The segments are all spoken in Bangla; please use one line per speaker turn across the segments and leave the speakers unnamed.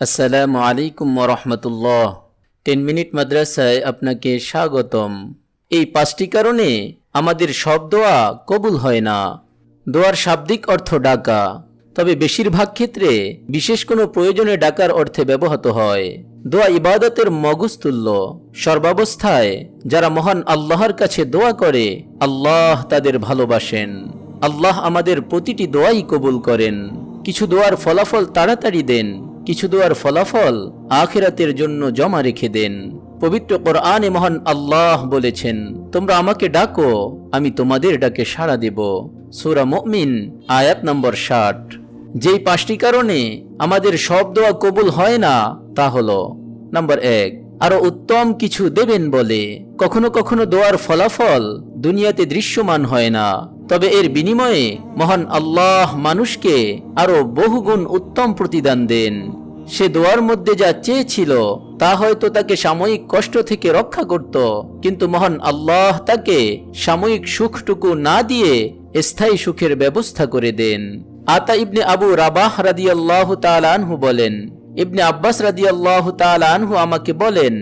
আসসালামু আলাইকুম রহমতুল্লাহ। টেন মিনিট মাদ্রাসায় আপনাকে স্বাগতম। এই পাঁচটি কারণে আমাদের সব দোয়া কবুল হয় না। দোয়ার শাব্দিক অর্থ ডাকা। তবে বেশিরভাগ ক্ষেত্রে বিশেষ কোনো প্রয়োজনে ডাকার অর্থে ব্যবহৃত হয়। দোয়া ইবাদতের মগজতুল্য সর্বাবস্থায় যারা মহান আল্লাহর কাছে দোয়া করে, আল্লাহ তাদের ভালোবাসেন। আল্লাহ আমাদের প্রতিটি দোয়াই কবুল করেন। কিছু দোয়ার ফলাফল তাড়াতাড়ি দেন। কিছু দোয়ার ফলাফল আখিরাতের জন্য জমা রেখে দেন। পবিত্র কোরআনে মহান আল্লাহ বলেছেন, তোমরা আমাকে ডাকো, আমি তোমাদের ডাকে সাড়া দেব। সুরা মুমিন, আয়াত নম্বর ষাট। যেই পাঁচটি কারণে আমাদের সব দোয়া কবুল হয় না, তা হলো, নাম্বার এক, আরও উত্তম কিছু দেবেন বলে। কখনো কখনো দোয়ার ফলাফল দুনিয়াতে দৃশ্যমান হয় না। তবে এর বিনিময়ে মহান আল্লাহ মানুষকে আরও বহুগুণ উত্তম প্রতিদান দেন। সে দোয়ার মধ্যে যা চেয়েছিল, তা হয়তো তাকে সাময়িক কষ্ট থেকে রক্ষা করত। কিন্তু মহান আল্লাহ তাকে সাময়িক সুখটুকু না দিয়ে স্থায়ী সুখের ব্যবস্থা করে দেন। আতা ইবনে আবু রাবাহ রাদিয়াল্লাহ তাআলাহু বলেন, ইবনে আব্বাস রাদিয়াল্লাহ তাআলাহু আমাকে বলেন,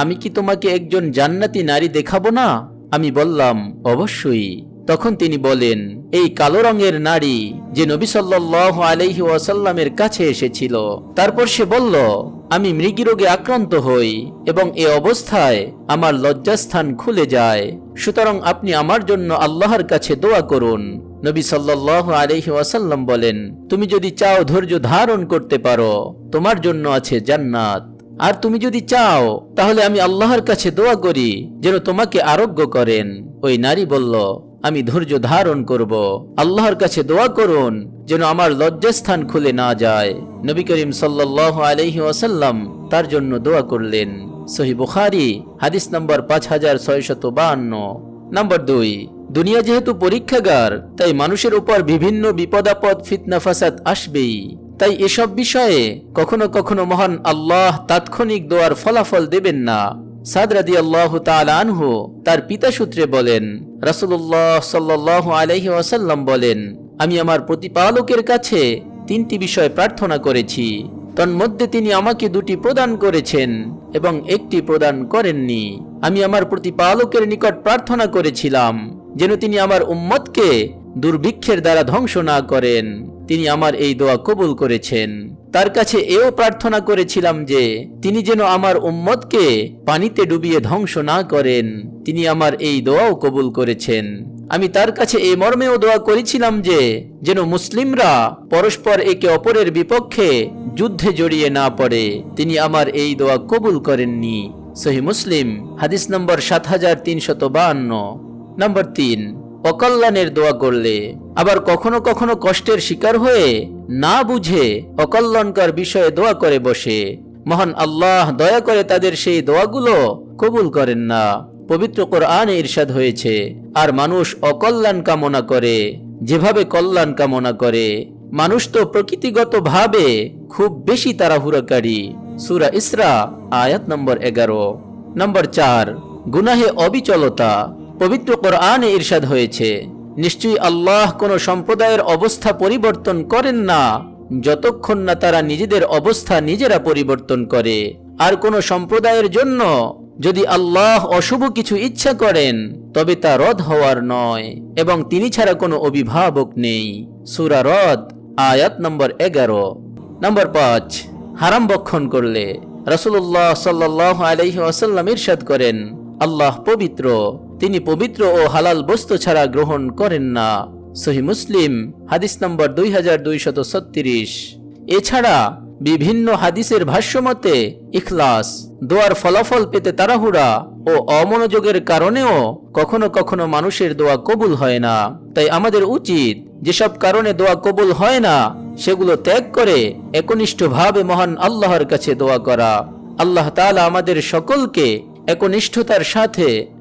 আমি কি তোমাকে একজন জান্নাতি নারী দেখাবো না? আমি বললাম, অবশ্যই। তখন তিনি বলেন, এই কালো রঙের নারী যে নবী সাল্লাহ আলহি ওয়াসাল্লামের কাছে এসেছিল, তারপর সে বলল, আমি মৃগীরোগে আক্রান্ত হই এবং এ অবস্থায় আমার লজ্জাস্থান খুলে যায়। সুতরাং আপনি আমার জন্য আল্লাহর কাছে দোয়া করুন। নবী সাল্লাহ আলহি ওয়াসাল্লাম বলেন, তুমি যদি চাও ধৈর্য ধারণ করতে পারো, তোমার জন্য আছে জান্নাত। আর তুমি যদি চাও, তাহলে আমি আল্লাহর কাছে দোয়া করি যেন তোমাকে আরোগ্য করেন। ওই নারী বলল আমি ধৈর্য ধারণ করব। আল্লাহর কাছে দোয়া করুন যেন আমার লজ্জাস্থান খুলে না যায়। নবী করিম সাল্লাহ আলহি ওয়াসাল্লাম তার জন্য দোয়া করলেন। সহি বুখারি, হাদিস নম্বর পাঁচ হাজার ছয়শত বাহান্ন। নম্বর দুই, দুনিয়া যেহেতু পরীক্ষাগার, তাই মানুষের উপর বিভিন্ন বিপদাপদ, ফিতনা, ফাসাদ আসবেই। তাই এসব বিষয়ে কখনো কখনো মহান আল্লাহ তাৎক্ষণিক দোয়ার ফলাফল দেবেন না। সাদরাদি আল্লাহ আনহু তার পিতা সূত্রে বলেন রাসুল্লাহ সাল্লাহ আলহি ওয়াসাল্লাম বলেন, আমি আমার প্রতিপালকের কাছে তিনটি বিষয় প্রার্থনা করেছি। তন্মধ্যে তিনি আমাকে দুটি প্রদান করেছেন এবং একটি প্রদান করেননি। আমি আমার প্রতিপালকের নিকট প্রার্থনা করেছিলাম, যেন তিনি আমার উম্মতকে দুর্ভিক্ষের দ্বারা ধ্বংস না করেন। তিনি আমার এই দোয়া কবুল করেছেন। তার কাছে এও প্রার্থনা করেছিলাম যে, তিনি যেন আমার উম্মতকে পানিতে ডুবিয়ে ধ্বংস না করেন। তিনি আমার এই দোয়াও কবুল করেছেন। আমি তার কাছে এই মর্মেও দোয়া করেছিলাম যে, যেন মুসলিমরা পরস্পর একে অপরের বিপক্ষে যুদ্ধে জড়িয়ে না পড়ে। তিনি আমার এই দোয়া কবুল করেননি। সহি মুসলিম, হাদিস নম্বর সাত হাজার তিনশত বাহান্ন। নম্বর তিন অকল্যাণের দোয়া করলে। আবার কখনো কখনো কষ্টের শিকার হয়ে না বুঝে অকল্যাণকর বিষয়ে দোয়া করে বসে। মহান আল্লাহ দয়া করে তাদের সেই দোয়াগুলো কবুল করেন না। পবিত্র কোরআনে ইরশাদ হয়েছে, আর মানুষ অকল্যাণ কামনা করে, যেভাবে কল্যাণ কামনা করে, মানুষ তো প্রকৃতিগত ভাবে খুব বেশি তাড়াহুড়াকারী। সুরা ইসরা, আয়াত নম্বর এগারো। নম্বর চার, গুনাহে অবিচলতা পবিত্র কোরআনে ইরশাদ হয়েছে। নিশ্চয়ই আল্লাহ কোন সম্প্রদায়ের অবস্থা পরিবর্তন করেন না, যতক্ষণ না তারা নিজেদের অবস্থা নিজেরা পরিবর্তন করে। আর কোন সম্প্রদায়ের জন্য যদি আল্লাহ অশুভ কিছু ইচ্ছা করেন, তবে তা রদ হওয়ার নয়, এবং তিনি ছাড়া কোনো অভিভাবক নেই। সুরা রদ, আয়াত নম্বর এগারো। নম্বর পাঁচ, হারাম বক্ষণ করলে। রাসুল্লাহ সাল্লাহ আলহি আসাল্লাম ইরশাদ করেন, আল্লাহ পবিত্র। তিনি পবিত্র ও হালাল বস্তু ছাড়া গ্রহণ করেন না। সহি মুসলিম, হাদিস নম্বর দুই হাজার দুইশত এছাড়া বিভিন্ন হাদিসের ভাষ্যমতে ইখলাস, দোয়ার ফলাফল পেতে তাড়াহুড়া ও অমনোযোগের কারণেও কখনো কখনো মানুষের দোয়া কবুল হয় না। তাই আমাদের উচিত যেসব কারণে দোয়া কবুল হয় না, সেগুলো ত্যাগ করে একনিষ্ঠভাবে মহান আল্লাহর কাছে দোয়া করা। আল্লাহ তালা আমাদের সকলকে একনিষ্ঠতার সাথে